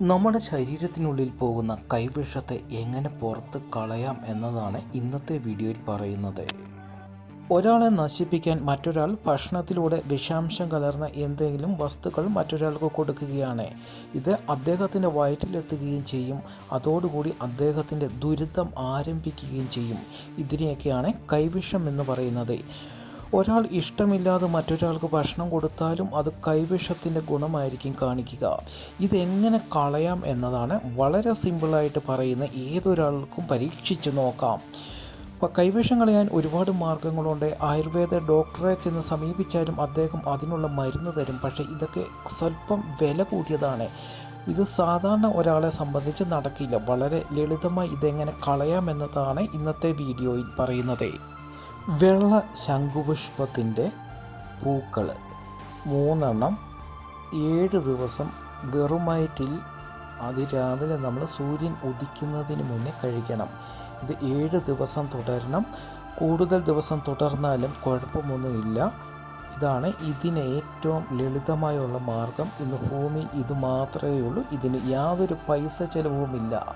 നമ്മുടെ ശരീരത്തിനുള്ളിൽ പോകുന്ന കൈവിഷത്തെ എങ്ങനെ പുറത്ത് കളയാം എന്നതാണ് ഇന്നത്തെ വീഡിയോയിൽ പറയുന്നത്. ഒരാളെ നശിപ്പിക്കാൻ മറ്റൊരാൾ ഭക്ഷണത്തിലൂടെ വിഷാംശം കലർന്ന എന്തെങ്കിലും വസ്തുക്കൾ മറ്റൊരാൾക്ക് കൊടുക്കുകയാണ്. ഇത് അദ്ദേഹത്തിന്റെ വയറ്റിലെത്തുകയും ചെയ്യും. അതോടുകൂടി അദ്ദേഹത്തിന്റെ ദുരിതം ആരംഭിക്കുകയും ചെയ്യും. ഇതിനെയൊക്കെയാണ് കൈവിഷം എന്ന് പറയുന്നത്. ഒരാൾ ഇഷ്ടമില്ലാതെ മറ്റൊരാൾക്ക് ഭക്ഷണം കൊടുത്താലും അത് കൈവിഷത്തിന്റെ ഗുണമായിരിക്കും കാണിക്കുക. ഇതെങ്ങനെ കളയാം എന്നതാണ് വളരെ സിമ്പിളായിട്ട് പറയുന്ന ഏതൊരാൾക്കും പരീക്ഷിച്ച് നോക്കാം. കൈവിഷം കളയാൻ ഒരുപാട് മാർഗങ്ങളുണ്ട്. ആയുർവേദ ഡോക്ടറെ ചെന്ന് സമീപിച്ചാലും അദ്ദേഹം അതിനുള്ള മരുന്ന് തരും. പക്ഷേ ഇതൊക്കെ സ്വല്പം വില കൂടിയതാണ്. ഇത് സാധാരണ ഒരാളെ സംബന്ധിച്ച് നടക്കില്ല. വളരെ ലളിതമായി ഇതെങ്ങനെ കളയാമെന്നതാണ് ഇന്നത്തെ വീഡിയോയിൽ പറയുന്നത്. വെള്ള ശംഖുപുഷ്പത്തിന്റെ പൂക്കൾ മൂന്നെണ്ണം ഏഴ് ദിവസം വെറുമയറ്റിൽ അതിരാവിലെ നമ്മൾ സൂര്യൻ ഉദിക്കുന്നതിന് മുന്നേ കഴിക്കണം. ഇത് ഏഴ് ദിവസം തുടരണം. കൂടുതൽ ദിവസം തുടർന്നാലും കുഴപ്പമൊന്നുമില്ല. ഇതാണ് ഇതിന് ഏറ്റവും ലളിതമായുള്ള മാർഗം. ഇന്ന് ഭൂമി ഇത് മാത്രമേ ഉള്ളൂ. ഇതിന് യാതൊരു പൈസ ചിലവുമില്ല.